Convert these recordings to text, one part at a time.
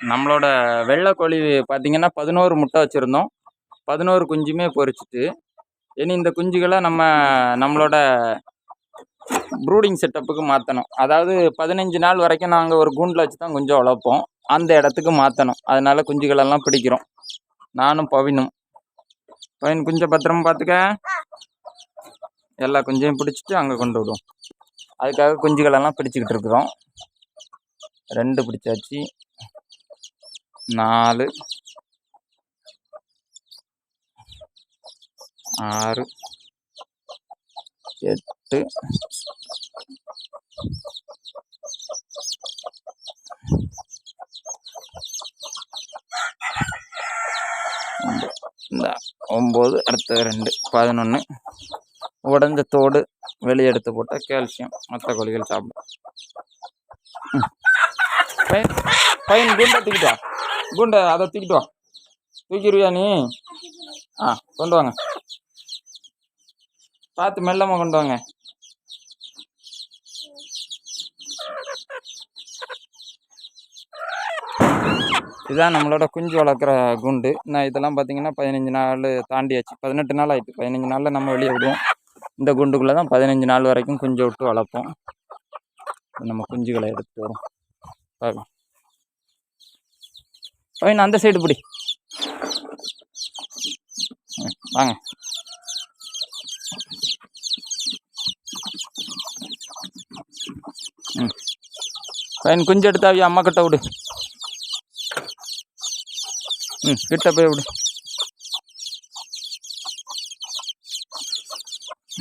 நம்மளோட வெள்ளை கோழி பார்த்தீங்கன்னா பதினோரு முட்டை வச்சுருந்தோம். பதினோரு குஞ்சுமே பொறிச்சிட்டு இனி இந்த குஞ்சுகளை நம்ம நம்மளோட ப்ரூடிங் செட்டப்புக்கு மாற்றணும் அதாவது பதினஞ்சு நாள் வரைக்கும் நாங்கள் ஒரு கூண்டில் வச்சு தான் குஞ்சு வளர்ப்போம். அந்த இடத்துக்கு மாற்றணும் அதனால் குஞ்சுகளெல்லாம் பிடிக்கிறோம். நானும் பவினும். பவின் குஞ்சை பத்திரமா பார்த்துக்க எல்லா குஞ்சையும் பிடிச்சிட்டு அங்கே கொண்டு விடுவோம். அதுக்காக குஞ்சுகளெல்லாம் பிடிச்சிக்கிட்டு இருக்கிறோம். ரெண்டு பிடிச்சாச்சு. நாலு ஆறு எட்டு இந்த ஒம்பது அடுத்தது ரெண்டு பதினொன்று உடஞ்ச தோடு வெளியே எடுத்து போட்டால் கால்சியம் மற்ற கோழிகள் சாப்பிடும் பையன் பையன் குண்டை குண்டை அதை தூக்கிட்டு வா. தூக்கிடுவியா நீ? ஆ கொண்டு வாங்க. பார்த்து மெல்லமாக கொண்டு வாங்க. இதுதான் நம்மளோட குஞ்சு வளர்க்குற குண்டு. நான் இதெல்லாம் பார்த்தீங்கன்னா பதினஞ்சு நாள் தாண்டியாச்சு. பதினெட்டு நாள் ஆகிட்டு பதினஞ்சு நாளில் நம்ம வெளியே விடுவோம். இந்த குண்டுக்குள்ளே தான் பதினஞ்சு நாள் வரைக்கும் குஞ்சை விட்டு வளர்ப்போம். நம்ம குஞ்சுகளை எடுத்துட்டு வரோம். பார்க்கலாம் பையன் அந்த சைடு பிடி. ம், வாங்க. ம். பையன் குஞ்சு எடுத்தாவி அம்மா கிட்ட விடு. ம் கிட்ட போய் விடு.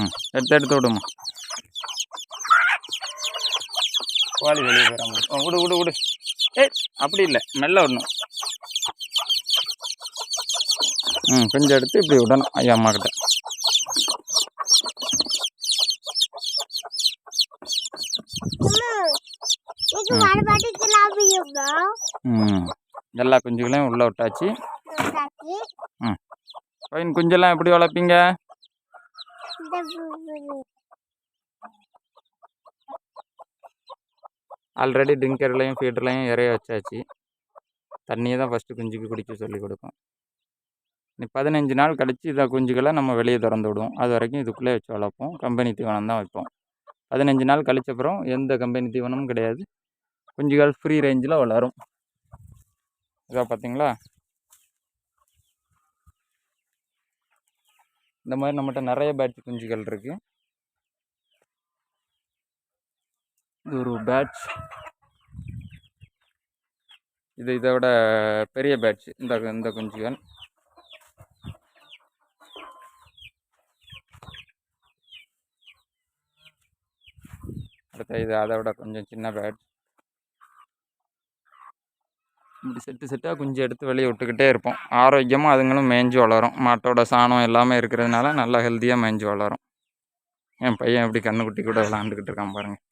ம் எடுத்து எடுத்து விடுமா. கோழி வெளியே போகிறாங்க விடு விடு விடு. ஏய் அப்படி இல்லை. மெல்ல விடணும் ம் கொஞ்சம் எடுத்து இப்படி விடணும் ஐயா அம்மா கிட்ட. இது மறுபடியும் கிளம்பியுங்க ம் எல்லா குஞ்சுகளையும் உள்ளே விட்டாச்சு. தாக்கி பையன் குஞ்செல்லாம் எப்படி வளர்ப்பீங்க? ஆல்ரெடி ட்ரிங்கர்லையும் ஃபீடர்லையும் இறைய வச்சாச்சு. தண்ணியை தான் ஃபஸ்ட்டு குஞ்சுக்கு குடிக்க சொல்லி கொடுக்கும் பதினஞ்சு நாள் கழித்து இதை குஞ்சுகளை நம்ம வெளியே திறந்து விடுவோம். அது வரைக்கும் இதுக்குள்ளே வச்சு வளர்ப்போம். கம்பெனி தீவனம் தான் வைப்போம். பதினஞ்சு நாள் கழிச்ச அப்புறம் எந்த கம்பெனி தீவனமும் கிடையாது. குஞ்சுகள் ஃப்ரீ ரேஞ்சில் வளரும். இதாக பார்த்தீங்களா? இந்த மாதிரி நம்மகிட்ட நிறைய பேட்ச் குஞ்சுகள் இருக்குது இது ஒரு பேட்ச் இது இதை விட பெரிய பேட்ச் இந்த இந்த குஞ்சுகள். அடுத்த இது அதை விட கொஞ்சம் சின்ன பேட் இப்படி செட்டு செட்டாக குஞ்சு எடுத்து வெளியே விட்டுக்கிட்டே இருப்போம். ஆரோக்கியமாக அதுங்களும் மேய்ஞ்சு வளரும். மாட்டோட சாணம் எல்லாமே இருக்கிறதுனால நல்லா ஹெல்த்தியாக மேய்ஞ்சு வளரும். என் பையன் எப்படி கண்ணுக்குட்டி கூட விளாண்டுக்கிட்டு இருக்கான் பாருங்கள்